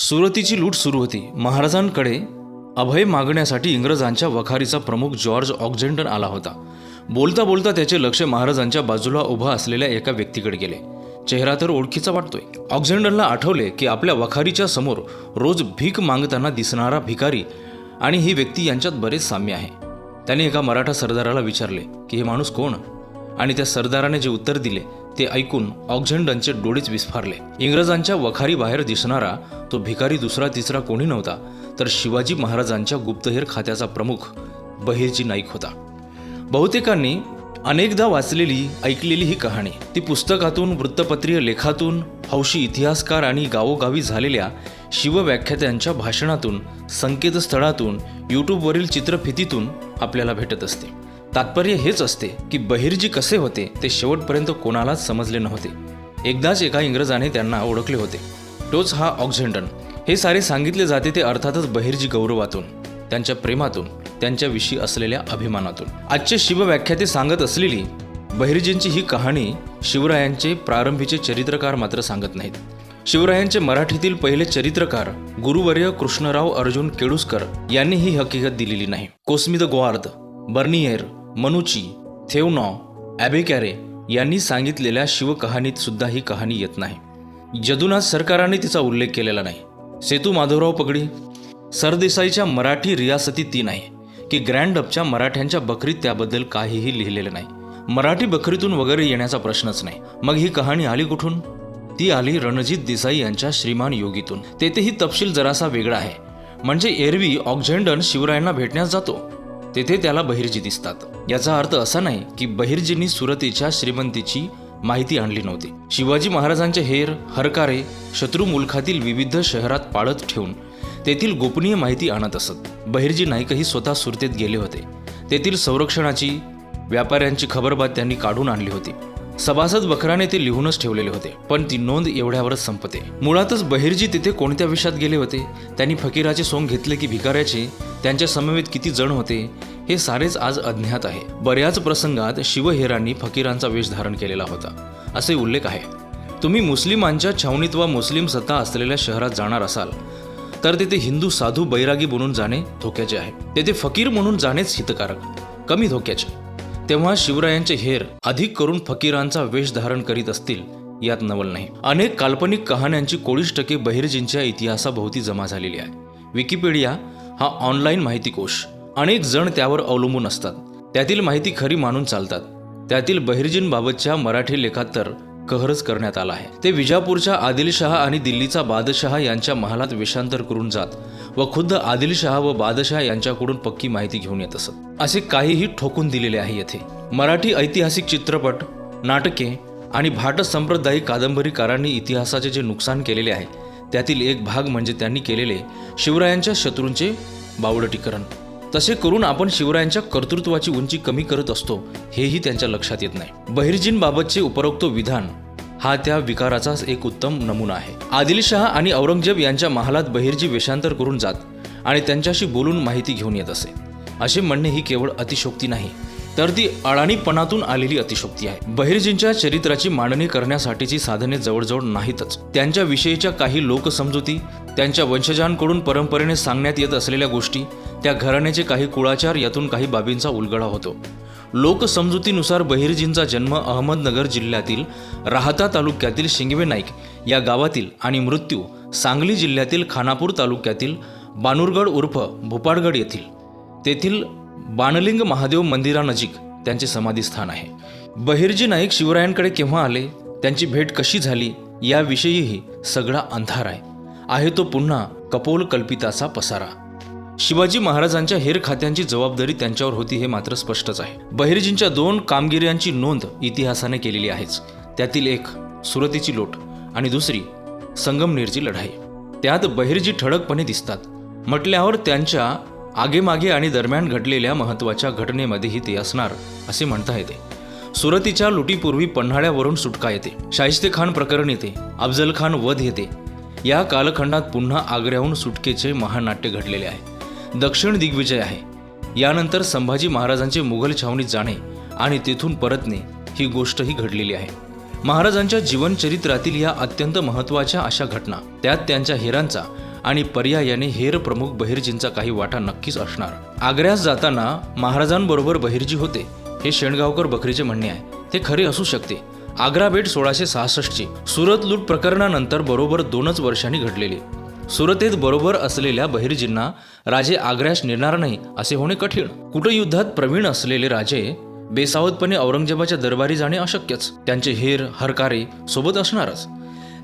सुरतीची लूट सुरू होती. महाराजांकडे अभय मागण्यासाठी इंग्रजांच्या वखारीचा प्रमुख जॉर्ज ऑक्झेंडन आला होता. बोलता बोलता त्याचे लक्ष महाराजांच्या बाजूला उभा असलेल्या एका व्यक्तीकडे गेले. चेहरा तर ओळखीचा वाटतोय. ऑक्झेंडनला आठवले की आपल्या वखारीच्या समोर रोज भीक मागताना दिसणारा भिकारी आणि ही व्यक्ती यांच्यात बरेच साम्य आहे. त्याने एका मराठा सरदाराला विचारले की हे माणूस कोण? आणि त्या सरदाराने जे उत्तर दिले ते ऐकून ऑक्झेंडनचे डोळेच विस्फारले. इंग्रजांच्या वखारीबाहेर दिसणारा तो भिकारी दुसरा तिसरा कोणी नव्हता तर शिवाजी महाराजांच्या गुप्तहेर खात्याचा प्रमुख बहिर्जी नाईक होता. बहुतेकांनी अनेकदा वाचलेली ऐकलेली ही कहाणी. ती पुस्तकातून वृत्तपत्रीय लेखातून हौशी इतिहासकार आणि गावोगावी झालेल्या शिवव्याख्यात्यांच्या भाषणातून संकेतस्थळातून यूट्यूबवरील चित्रफितीतून आपल्याला भेटत असते. तात्पर्य हेच असते की बहिर्जी कसे होते ते शेवटपर्यंत कोणालाच समजले नव्हते. एकदाच एका इंग्रजाने त्यांना ओळखले होते. तोच हा ऑक्झेंडन. हे सारे सांगितले जाते ते अर्थातच बहिर्जी गौरवातून त्यांच्या प्रेमातून त्यांच्याविषयी असलेल्या अभिमानातून. आजचे शिवव्याख्याते सांगत असलेली बहिर्जींची ही कहाणी शिवरायांचे प्रारंभीचे चरित्रकार मात्र सांगत नाहीत. शिवरायांचे मराठीतील पहिले चरित्रकार गुरुवर्य कृष्णराव अर्जुन केळुसकर यांनी ही हकीकत दिलेली नाही. कोस्मिद ग्वार्द बर्नियर मनुची थेवनॉ ॲबेकॅरे यांनी सांगितलेल्या शिवकहाणीत सुद्धा ही कहाणी येत नाही. जदुनाथ सरकाराने तिचा उल्लेख केलेला नाही. सेतू माधवराव पगडी सरदेसाईच्या मराठी रियासती तीन आहे की ग्रँड अपच्या मराठ्यांच्या बकरीत त्याबद्दल काहीही लिहिलेलं नाही. मराठी बकरीतून वगैरे येण्याचा प्रश्नच नाही. मग ही कहाणी आली कुठून? ती आली रणजित देसाई यांच्या श्रीमान योगीतून. तेथेही तपशील जरासा वेगळा आहे. म्हणजे एरवी ऑक्झेंडन शिवरायांना भेटण्यास जातो. तेथे त्याला बहिर्जी दिसतात. याचा अर्थ असा नाही की बहिर्जींनी सुरतेच्या श्रीमंतीची माहिती आणली नव्हती. शिवाजी महाराजांचे हेर हरकारे शत्रू मुलखातील विविध शहरात पाळत ठेवून तेथील गोपनीय माहिती आणत असत. बहिर्जी नाईकही स्वतः सुरतेत गेले होते. तेथील संरक्षणाची व्यापाऱ्यांची खबरबात त्यांनी काढून आणली होती. सभासद वखराने ते लिहूनच ठेवलेले होते पण ती नोंद एवढ्यावरच संपते. मुळातच बहिर्जी तिथे कोणत्या विषयात गेले होते? त्यांनी फकीराचे सोंग घेतले की भिकाऱ्याचे? त्यांच्या समवेत किती जण होते? हे सारेच आज अज्ञात आहे. बऱ्याच प्रसंगात शिवहेरांनी फकीरांचा वेश धारण केलेला होता. असे उल्लेख आहे. तुम्ही मुस्लिमांच्या छावणीत वा मुस्लिम सत्ता असलेल्या शहरात जाणार असाल तर तेथे हिंदू साधू बैरागी बनून जाणे धोक्याचे आहे. तेथे फकीर म्हणून जाणेच हितकारक. कमी धोक्याचे. तेव्हा शिवरायांचे हेर अधिक करून फकीरांचा वेश धारण करीत असतील यात नवल नाही. अनेक काल्पनिक कहाण्यांची कोळीस टक्के बहिर्जींच्या इतिहासाभोवती जमा झालेली आहे. विकिपीडिया हा ऑनलाईन माहितीकोश अनेक जण त्यावर अवलंबून असतात. त्यातील माहिती खरी मानून चालतात. त्यातील बहिर्जींबाबतच्या मराठी लेखात तर कहरच करण्यात आला आहे. ते विजापूरच्या आदिलशहा आणि दिल्लीचा बादशहा यांच्या महालात वेषांतर करून जात व खुद्द आदिलशहा व बादशहा यांच्याकडून पक्की माहिती घेऊन येत असत. असे काहीही ठोकून दिलेले आहे येथे. मराठी ऐतिहासिक चित्रपट नाटके आणि भाट संप्रदायी कादंबरीकारांनी इतिहासाचे जे नुकसान केलेले आहे त्यातील एक भाग म्हणजे त्यांनी केलेले शिवरायांच्या शत्रूंचे बावडटीकरण. तसे करून आपण शिवरायांच्या कर्तृत्वाची उंची कमी करत असतो हेही त्यांच्या लक्षात येत नाही. बहिर्जींबाबतचे उपरोक्त विधान हा त्या विकाराचाच एक उत्तम नमुना आहे. आदिलशहा आणि औरंगजेब यांच्या महालात बहिर्जी वेषांतर करून जात आणि त्यांच्याशी बोलून माहिती घेऊन येत असे. असे म्हणणे ही केवळ अतिशोक्ती नाही तर ती अडाणीपणातून आलेली अतिशोक्ती आहे. बहिर्जींच्या चरित्राची मांडणी करण्यासाठीची साधने जवळजवळ नाहीतच. त्यांच्याविषयीच्या काही लोकसमजुती त्यांच्या वंशजांकडून परंपरेने सांगण्यात येत असलेल्या गोष्टी त्या घराण्याचे काही कुळाचार यातून काही बाबींचा उलगडा होतो. लोकसमजुतीनुसार बहिर्जींचा जन्म अहमदनगर जिल्ह्यातील राहता तालुक्यातील शिंगवे नाईक या गावातील आणि मृत्यू सांगली जिल्ह्यातील खानापूर तालुक्यातील बानुरगड उर्फ भोपाळगड येथील. तेथील बाणलिंग महादेव मंदिरानजीक त्यांचे समाधीस्थान आहे. बहिर्जी नाईक शिवरायांकडे केव्हा आले? त्यांची भेट कशी झाली? याविषयीही सगळा अंधार आहे. आहे तो पुन्हा कपोल कल्पिताचा पसारा. शिवाजी महाराजांच्या हेर खात्यांची जबाबदारी त्यांच्यावर होती हे मात्र स्पष्टच आहे. बहिर्जींच्या दोन कामगिऱ्यांची नोंद इतिहासाने केलेली आहेच. त्यातील एक सुरतीची लोट आणि दुसरी संगमनेरची लढाई. त्यात बहिर्जी ठळकपणे दिसतात. म्हटल्यावर त्यांच्या आगेमागे आणि दरम्यान घडलेल्या महत्त्वाच्या घटनेमध्येही ते असणार असे म्हणता येते. सुरतीच्या लुटीपूर्वी पन्हाळ्यावरून सुटका येते. शाहिस्ते खान प्रकरण येते. अफजल खान वध येते. या कालखंडात पुन्हा आग्र्याहून सुटकेचे महानाट्य घडलेले आहे. दक्षिण दिग्विजय आहे. यानंतर संभाजी महाराजांचे मुघल छावणीत जाणे आणि तेथून परतणे ही गोष्टही घडलेली आहे. महाराजांच्या जीवनचरित्रातील या अत्यंत महत्त्वाच्या अशा घटना त्यात त्यांच्या हेरांचा आणि पर्यायाने हेर प्रमुख बहिर्जींचा काही वाटा नक्कीच असणार. आग्र्यास जाताना महाराजांबरोबर बहिर्जी होते हे शेणगावकर बकरीचे म्हणणे आहे. ते खरे असू शकते. आग्रा भेट सोळाशे सहासष्टची सुरत लूट प्रकरणानंतर बरोबर दोनच वर्षांनी घडलेली. सुरतेत बरोबर असलेल्या बहिर्जींना राजे आग्र्यास नेणार नाही असे होणे कठीण. कुटयुद्धात प्रवीण असलेले राजे बेसावधपणे औरंगजेबाच्या दरबारी जाणे अशक्यच. त्यांचे हेर हरकारे सोबत असणारच.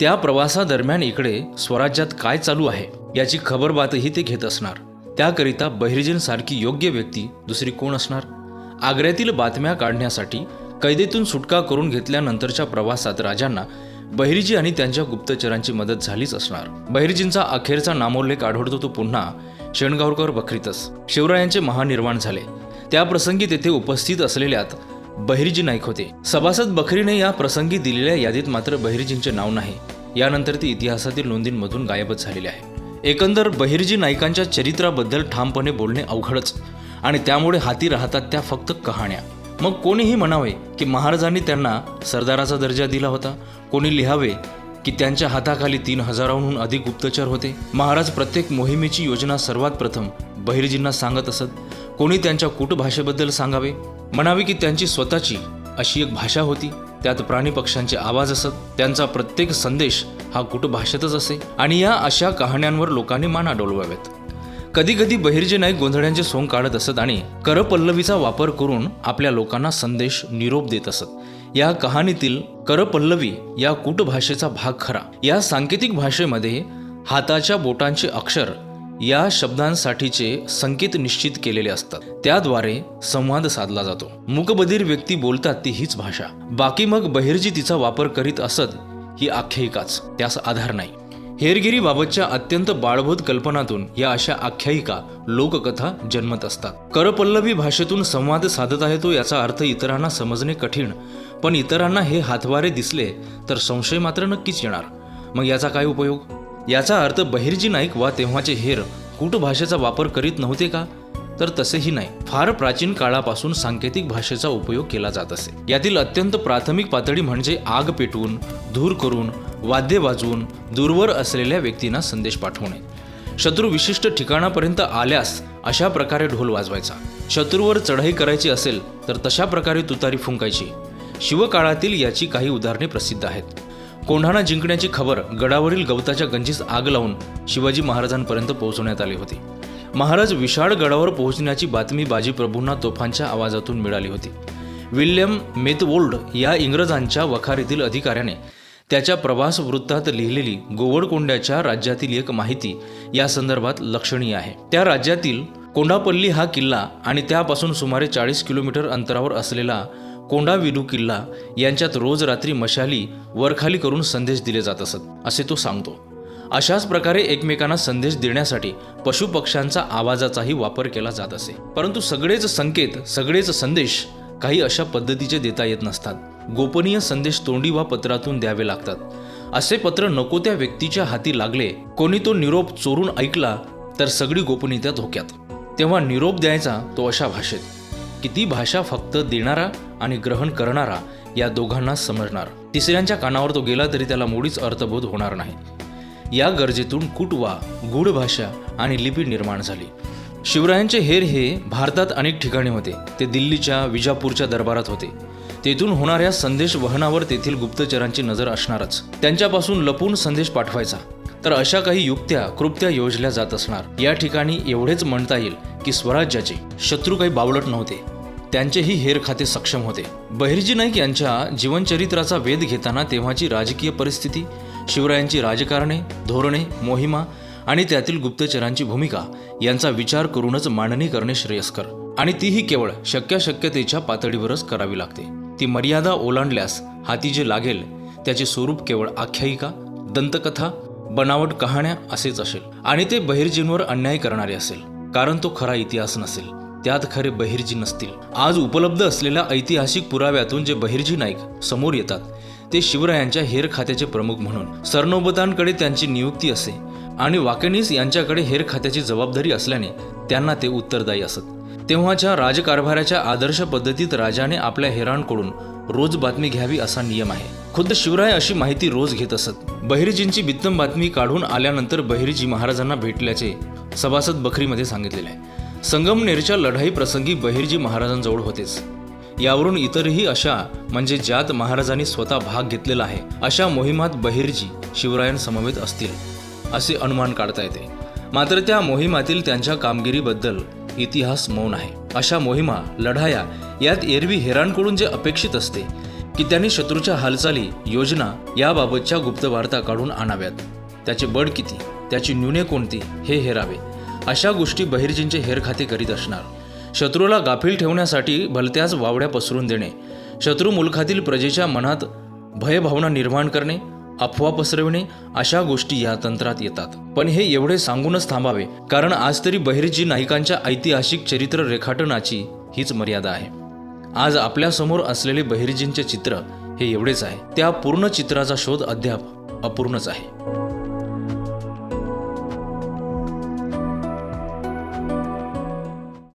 त्या प्रवासादरम्यान इकडे स्वराज्यात काय चालू आहे याची खबरबातही ते घेत असणार. त्याकरिता बहिर्जींसारखी योग्य व्यक्ती दुसरी कोण असणार? आग्र्यातील बातम्या काढण्यासाठी कैदेतून सुटका करून घेतल्यानंतरच्या प्रवासात राजांना बहिर्जी आणि त्यांच्या गुप्तचरांची मदत झालीच असणार. बहिर्जींचा अखेरचा नामोल्लेख आढळतो तो पुन्हा शेणगावकर बखरीतच. शिवरायांचे महानिर्वाण झाले. त्या प्रसंगी तेथे उपस्थित असलेल्यात बहिर्जी नाईक होते. सभासद बखरीने या प्रसंगी दिलेल्या यादीत मात्र बहिर्जींचे नाव नाही. यानंतर ती इतिहासातील नोंदींमधून गायबच झालेली आहे. एकंदर बहिर्जी नाईकांच्या चरित्राबद्दल ठामपणे बोलणे अवघडच आणि त्यामुळे हाती राहतात त्या फक्त कहाण्या. मग कोणीही म्हणावे की महाराजांनी त्यांना सरदाराचा दर्जा दिला होता. कोणी लिहावे की त्यांच्या हाताखाली तीन हजाराहून अधिक गुप्तचर होते. महाराज प्रत्येक मोहिमेची योजना सर्वात प्रथम बहिर्जींना सांगत असत. कोणी त्यांच्या कूटभाषेबद्दल सांगावे? म्हणावे की त्यांची स्वतःची अशी एक भाषा होती. त्यात प्राणी पक्ष्यांचे आवाज असत. त्यांचा प्रत्येक संदेश हा कुटभाषेतच असे. आणि या अशा कहाण्यांवर लोकांनी माना डोलवाव्यात कधी कधी बहिर्जे नाईक गोंधळ्यांचे सोंग काढत असत आणि करपल्लवीचा वापर करून आपल्या लोकांना संदेश निरोप देत असत. या कहाणीतील करपल्लवी या कूटभाषेचा भाग खरा. या सांकेतिक भाषेमध्ये हाताच्या बोटांचे अक्षर या शब्दांसाठीचे संकेत निश्चित केलेले असतात. त्याद्वारे संवाद साधला जातो. मुकबधीर व्यक्ती बोलतात ती हीच भाषा. बाकी मग बहिर्जी तिचा वापर करीत असत ही आख्यायिकाच. त्यास आधार नाही. हेरगिरीबाबतच्या अत्यंत बाळभूत कल्पनातून या अशा आख्यायिका लोककथा जन्मत असतात. करपल्लवी भाषेतून संवाद साधत आहे तो याचा अर्थ इतरांना समजणे कठीण. पण इतरांना हे हातवारे दिसले तर संशय मात्र नक्कीच येणार. मग याचा काय उपयोग? याचा अर्थ बहिर्जी नाईक वा तेव्हाचे हेर कूटभाषेचा वापर करीत नव्हते का? तर तसेही नाही. फार प्राचीन काळापासून सांकेतिक भाषेचा उपयोग केला जात असे. यातील अत्यंत प्राथमिक पातळी म्हणजे आग पेटवून धूर करून वाद्य वाजवून दूरवर असलेल्या व्यक्तींना संदेश पाठवणे. शत्रू विशिष्ट ठिकाणापर्यंत आल्यास अशा प्रकारे ढोल वाजवायचा. शत्रूवर चढाई करायची असेल तर तशा प्रकारे तुतारी फुंकायची. शिवकाळातील याची काही उदाहरणे प्रसिद्ध आहेत. कोंढाणा जिंकण्याची खबर गडावरील गवताच्या गंजीस आग लावून शिवाजी महाराजांपर्यंत पोहोचवण्यात आली होती. महाराज विशाळ गडावर पोहोचण्याची बातमी बाजीप्रभूंना तोफांच्या आवाजातून मिळाली होती. विल्यम मेथवोल्ड या इंग्रजांच्या वखारीतील अधिकाऱ्याने त्याच्या प्रवास वृत्तात लिहिलेली गोवडकोंड्याच्या राज्यातील एक माहिती या संदर्भात लक्षणीय आहे. त्या राज्यातील कोंडापल्ली हा किल्ला आणि त्यापासून सुमारे चाळीस किलोमीटर अंतरावर असलेला कोंडाविडू किल्ला यांच्यात रोज रात्री मशाली वरखाली करून संदेश दिले जात असत असे तो सांगतो. अशाच प्रकारे एकमेकांना संदेश देण्यासाठी पशुपक्ष्यांचा आवाजाचाही वापर केला जात असे. परंतु सगळेच संकेत सगळेच संदेश काही अशा पद्धतीचे देता येत नसतात. गोपनीय संदेश तोंडी वा पत्रातून द्यावे लागतात. असे पत्र नको त्या व्यक्तीच्या हाती लागले कोणी तो निरोप चोरून ऐकला तर सगळी गोपनीयता धोक्यात. तेव्हा निरोप द्यायचा तो अशा भाषेत की ती भाषा फक्त देणारा आणि ग्रहण करणारा या दोघांना समजणार. तिसऱ्यांच्या कानावर तो गेला तरी त्याला मुळीच अर्थबोध होणार नाही. या गरजेतून कुटवा गूढ भाषा आणि लिपी निर्माण झाली. शिवरायांचे हेर हे भारतात अनेक ठिकाणी होते. ते दिल्लीच्या विजापूरच्या दरबारात होते. तेथून होणाऱ्या संदेश वहनावर तेथील गुप्तचरांची नजर असणारच. त्यांच्यापासून लपून संदेश पाठवायचा. तर अशा काही युक्त्या कृत्या योजल्या जात असणार. या ठिकाणी एवढेच म्हणता येईल की स्वराज्याचे शत्रू काही बावलट नव्हते. त्यांचेही हेर खाते सक्षम होते. बहिर्जी नाईक यांच्या जीवनचरित्राचा वेध घेताना तेव्हाची राजकीय परिस्थिती शिवरायांची राजकारणे धोरणे मोहिमा आणि त्यातील गुप्तचरांची भूमिका यांचा विचार करूनच मांडणी करणे श्रेयस्कर. आणि तीही केवळ शक्याशक्यतेच्या पातळीवरच करावी लागते. ती मर्यादा ओलांडल्यास हाती जे लागेल त्याचे स्वरूप केवळ आख्यायिका दंतकथा बनावट कहाण्या असेच असेल. आणि ते बहिर्जींवर अन्याय करणारे असेल कारण तो खरा इतिहास नसेल. त्यात खरे बहिर्जी नसतील. आज उपलब्ध असलेल्या ऐतिहासिक पुराव्यातून जे बहिर्जी नाईक समोर येतात ते शिवरायांच्या हेर खात्याचे प्रमुख म्हणून सरनोबतांकडे त्यांची नियुक्ती असे आणि वाकेनीस यांच्याकडे हेर खात्याची जबाबदारी असल्याने त्यांना ते उत्तरदायी असत. तेव्हाच्या राजकारभाराच्या आदर्श पद्धतीत राजाने आपल्या हेरांकडून रोज बातमी घ्यावी असा नियम आहे. खुद्द शिवराय अशी माहिती रोज घेत असत. बहिर्जींची बित्तम बातमी काढून आल्यानंतर बहिर्जी महाराजांना भेटल्याचे सभासद बखरीमध्ये सांगितलेले आहे. संगमनेरच्या लढाई प्रसंगी बहिर्जी महाराजांजवळ होतेच. यावरून इतरही अशा म्हणजे ज्यात महाराजांनी स्वतः भाग घेतलेला आहे अशा मोहिमात बहिर्जी शिवरायांसमवेत असतील असे अनुमान काढता येते. मात्र त्या मोहिमातील त्यांच्या कामगिरीबद्दल इतिहास मौन आहे. अशा मोहिमा लढाया यात एरवी हेरांकडून जे अपेक्षित असते की त्यांनी शत्रूच्या हालचाली योजना याबाबतच्या गुप्तवार्ता काढून आणाव्यात. त्याचे बळ किती त्याची न्यूने कोणती हे हेरावे. अशा गोष्टी बहिर्जींचे हेरखाते करीत असणार. शत्रूला गाफील ठेवण्यासाठी भलत्याच वावड्या पसरून देणे. शत्रू मुलखातील प्रजेच्या मनात भयभावना निर्माण करणे अफवा पसरविणे अशा गोष्टी या तंत्रात येतात. पण हे एवढे सांगूनच थांबावे कारण आज तरी बहिर्जी नायकांच्या ऐतिहासिक चरित्र रेखाटनाची हीच मर्यादा आहे. आज आपल्यासमोर असलेले बहिर्जींचे चित्र हे एवढेच आहे. त्या पूर्ण चित्राचा शोध अद्याप अपूर्णच आहे.